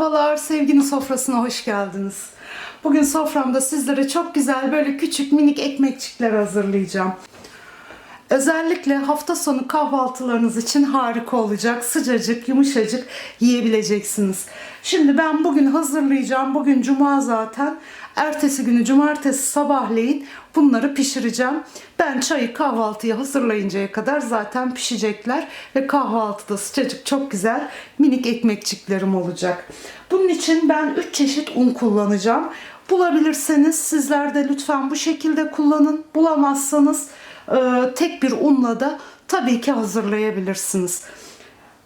Merhabalar, sevginin sofrasına hoş geldiniz. Bugün soframda sizlere çok güzel böyle küçük minik ekmekçikler hazırlayacağım. Özellikle hafta sonu kahvaltılarınız için harika olacak. Sıcacık, yumuşacık yiyebileceksiniz. Şimdi ben bugün hazırlayacağım. Bugün cuma zaten. Ertesi günü cumartesi sabahleyin bunları pişireceğim. Ben çayı kahvaltıya hazırlayıncaya kadar zaten pişecekler. Ve kahvaltıda sıcacık çok güzel minik ekmekçiklerim olacak. Bunun için ben 3 çeşit un kullanacağım. Bulabilirseniz sizler de lütfen bu şekilde kullanın. Bulamazsanız tek bir unla da tabii ki hazırlayabilirsiniz.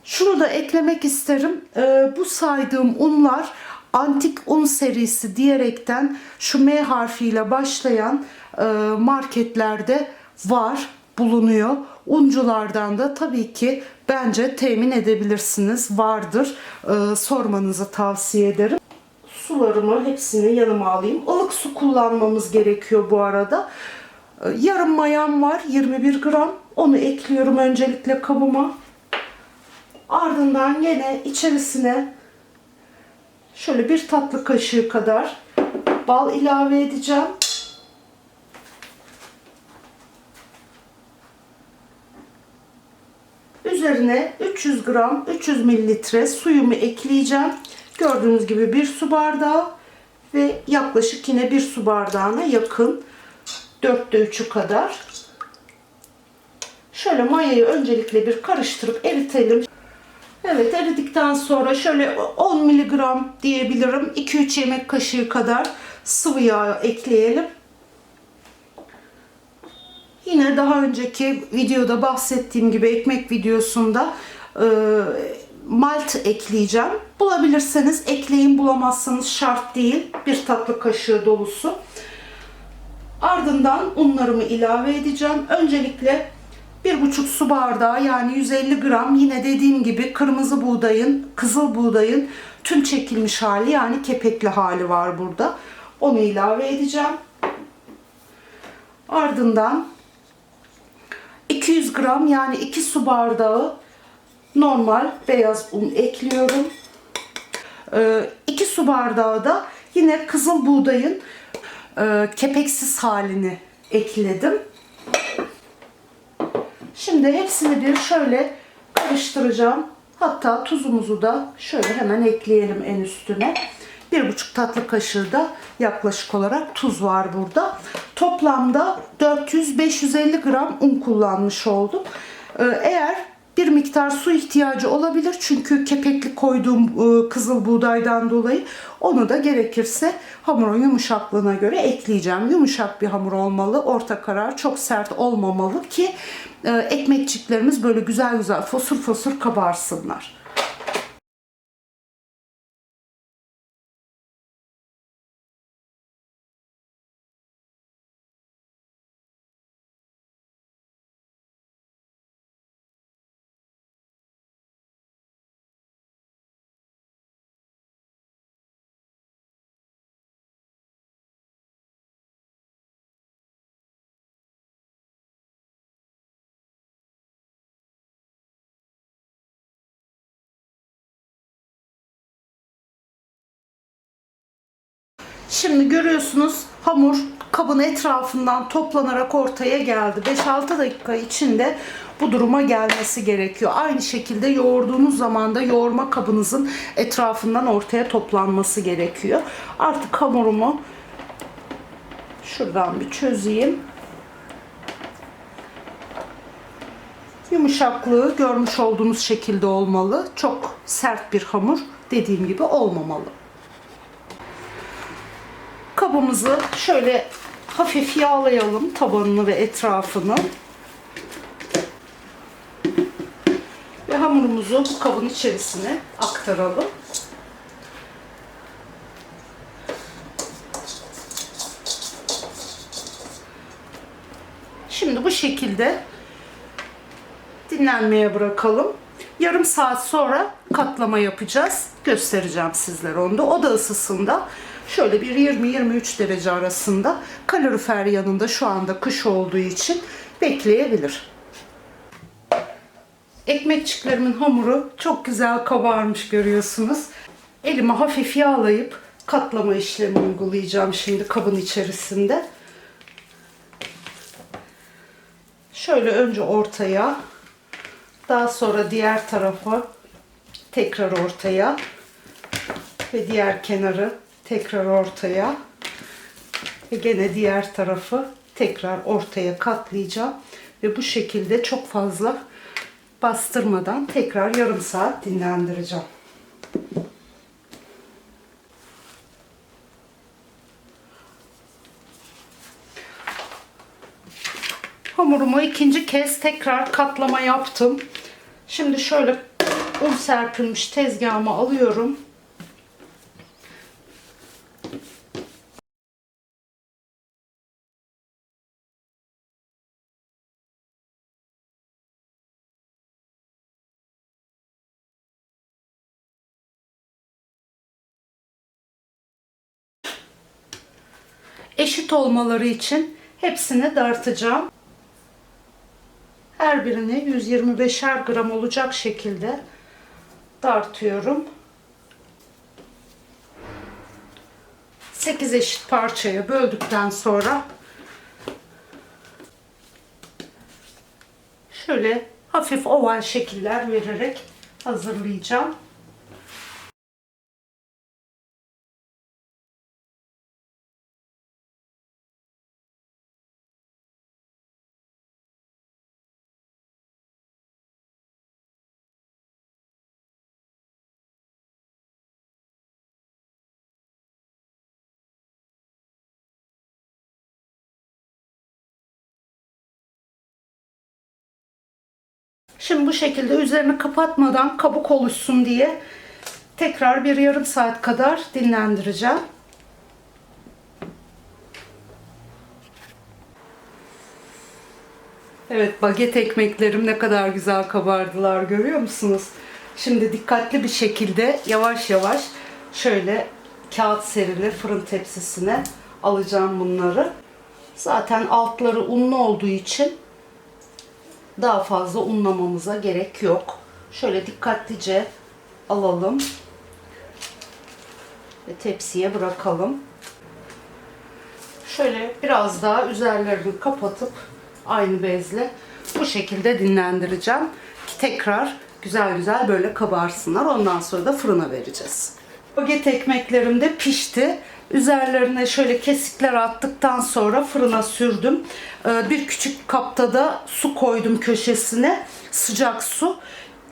Şunu da eklemek isterim. E, bu saydığım unlar antik un serisi diyerekten şu M harfiyle başlayan e, marketlerde var, bulunuyor. Unculardan da tabii ki bence temin edebilirsiniz. Vardır. E, sormanızı tavsiye ederim. Sularımı hepsini yanıma alayım. Ilık su kullanmamız gerekiyor bu arada. Yarım mayam var 21 gram. Onu ekliyorum öncelikle kabıma. Ardından yine içerisine şöyle bir tatlı kaşığı kadar bal ilave edeceğim. Üzerine 300 gram 300 mililitre suyumu ekleyeceğim. Gördüğünüz gibi bir su bardağı ve yaklaşık yine bir su bardağına yakın dörtte üçü kadar. Şöyle mayayı öncelikle bir karıştırıp eritelim. Evet eridikten sonra şöyle 10 miligram diyebilirim. 2-3 yemek kaşığı kadar sıvı yağ ekleyelim. Yine daha önceki videoda bahsettiğim gibi ekmek videosunda e, malt ekleyeceğim. Bulabilirseniz ekleyin bulamazsanız şart değil. Bir tatlı kaşığı dolusu. Ardından unlarımı ilave edeceğim. Öncelikle bir buçuk su bardağı yani 150 gram yine dediğim gibi kırmızı buğdayın, kızıl buğdayın tüm çekilmiş hali yani kepekli hali var burada. Onu ilave edeceğim. Ardından 200 gram yani 2 su bardağı normal beyaz un ekliyorum. 2 su bardağı da yine kızıl buğdayın e, kepeksiz halini ekledim. Şimdi hepsini bir şöyle karıştıracağım. Hatta tuzumuzu da şöyle hemen ekleyelim en üstüne. Bir buçuk tatlı kaşığı da yaklaşık olarak tuz var burada. Toplamda 400-550 gram un kullanmış oldum. Ee, Eğer bir miktar su ihtiyacı olabilir çünkü kepekli koyduğum e, kızıl buğdaydan dolayı onu da gerekirse hamurun yumuşaklığına göre ekleyeceğim. Yumuşak bir hamur olmalı, orta karar, çok sert olmamalı ki e, ekmekçiklerimiz böyle güzel güzel fosur fosur kabarsınlar. Şimdi görüyorsunuz hamur kabın etrafından toplanarak ortaya geldi. 5-6 dakika içinde bu duruma gelmesi gerekiyor. Aynı şekilde yoğurduğunuz zaman da yoğurma kabınızın etrafından ortaya toplanması gerekiyor. Artık hamurumu şuradan bir çözeyim. Yumuşaklığı görmüş olduğunuz şekilde olmalı. Çok sert bir hamur dediğim gibi olmamalı. Kabımızı şöyle hafif yağlayalım tabanını ve etrafını. Ve hamurumuzu bu kabın içerisine aktaralım. Şimdi bu şekilde dinlenmeye bırakalım. Yarım saat sonra katlama yapacağız. Göstereceğim sizlere onu da. Oda ısısında şöyle bir 20-23 derece arasında kalorifer yanında şu anda kış olduğu için bekleyebilir. Ekmekçiklerimin hamuru çok güzel kabarmış görüyorsunuz. elimi hafif yağlayıp katlama işlemi uygulayacağım şimdi kabın içerisinde. Şöyle önce ortaya, daha sonra diğer tarafa tekrar ortaya ve diğer kenarı tekrar ortaya ve gene diğer tarafı tekrar ortaya katlayacağım ve bu şekilde çok fazla bastırmadan tekrar yarım saat dinlendireceğim. Hamurumu ikinci kez tekrar katlama yaptım. Şimdi şöyle un serpilmiş tezgahımı alıyorum. Eşit olmaları için hepsini dartacağım. Her birini 125'er gram olacak şekilde dartıyorum. 8 eşit parçaya böldükten sonra şöyle hafif oval şekiller vererek hazırlayacağım. Şimdi bu şekilde üzerini kapatmadan kabuk oluşsun diye tekrar bir yarım saat kadar dinlendireceğim. Evet baget ekmeklerim ne kadar güzel kabardılar görüyor musunuz? Şimdi dikkatli bir şekilde yavaş yavaş şöyle kağıt serili fırın tepsisine alacağım bunları. Zaten altları unlu olduğu için daha fazla unlamamıza gerek yok. Şöyle dikkatlice alalım ve tepsiye bırakalım. Şöyle biraz daha üzerlerini kapatıp aynı bezle bu şekilde dinlendireceğim ki tekrar güzel güzel böyle kabarsınlar. Ondan sonra da fırına vereceğiz. Baget ekmeklerim de pişti. Üzerlerine şöyle kesikler attıktan sonra fırına sürdüm. Ee, bir küçük kapta da su koydum köşesine. Sıcak su.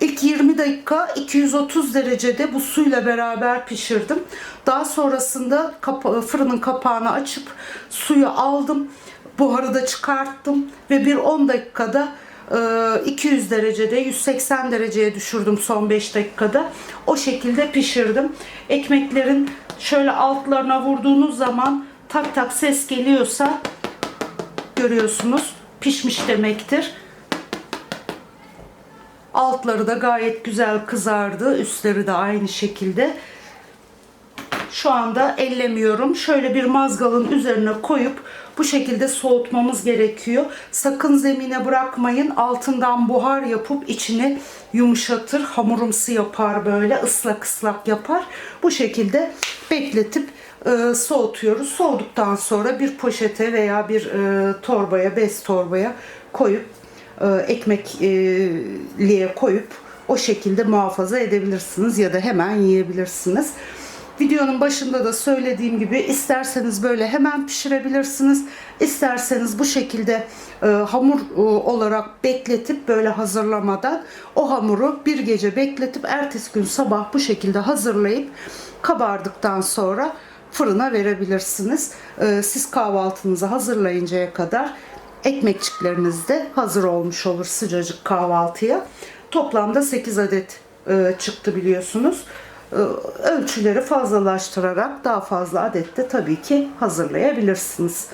İlk 20 dakika 230 derecede bu suyla beraber pişirdim. Daha sonrasında kapa fırının kapağını açıp suyu aldım. Buharı da çıkarttım ve bir 10 dakikada 200 derecede 180 dereceye düşürdüm son 5 dakikada. O şekilde pişirdim. Ekmeklerin şöyle altlarına vurduğunuz zaman tak tak ses geliyorsa görüyorsunuz pişmiş demektir. Altları da gayet güzel kızardı. Üstleri de aynı şekilde. Şu anda ellemiyorum. Şöyle bir mazgalın üzerine koyup bu şekilde soğutmamız gerekiyor. Sakın zemine bırakmayın. Altından buhar yapıp içini yumuşatır. Hamurumsu yapar böyle. ıslak ıslak yapar. Bu şekilde bekletip e, soğutuyoruz. Soğuduktan sonra bir poşete veya bir e, torbaya, bez torbaya koyup e, ekmekliğe koyup o şekilde muhafaza edebilirsiniz ya da hemen yiyebilirsiniz. Videonun başında da söylediğim gibi isterseniz böyle hemen pişirebilirsiniz. İsterseniz bu şekilde e, hamur e, olarak bekletip böyle hazırlamadan o hamuru bir gece bekletip ertesi gün sabah bu şekilde hazırlayıp kabardıktan sonra fırına verebilirsiniz. E, siz kahvaltınızı hazırlayıncaya kadar ekmekçikleriniz de hazır olmuş olur sıcacık kahvaltıya. Toplamda 8 adet e, çıktı biliyorsunuz. E, ölçüleri fazlalaştırarak daha fazla adette tabii ki hazırlayabilirsiniz.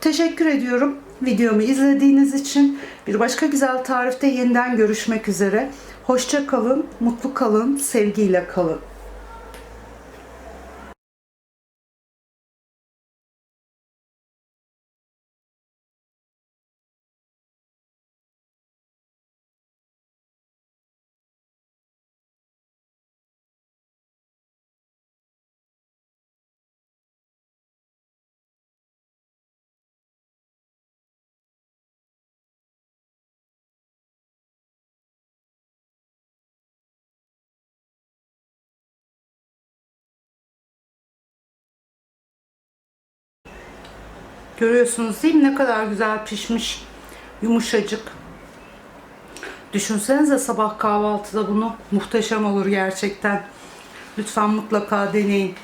Teşekkür ediyorum videomu izlediğiniz için. Bir başka güzel tarifte yeniden görüşmek üzere. Hoşça kalın, mutlu kalın, sevgiyle kalın. Görüyorsunuz değil mi ne kadar güzel pişmiş. Yumuşacık. Düşünsenize sabah kahvaltıda bunu. Muhteşem olur gerçekten. Lütfen mutlaka deneyin.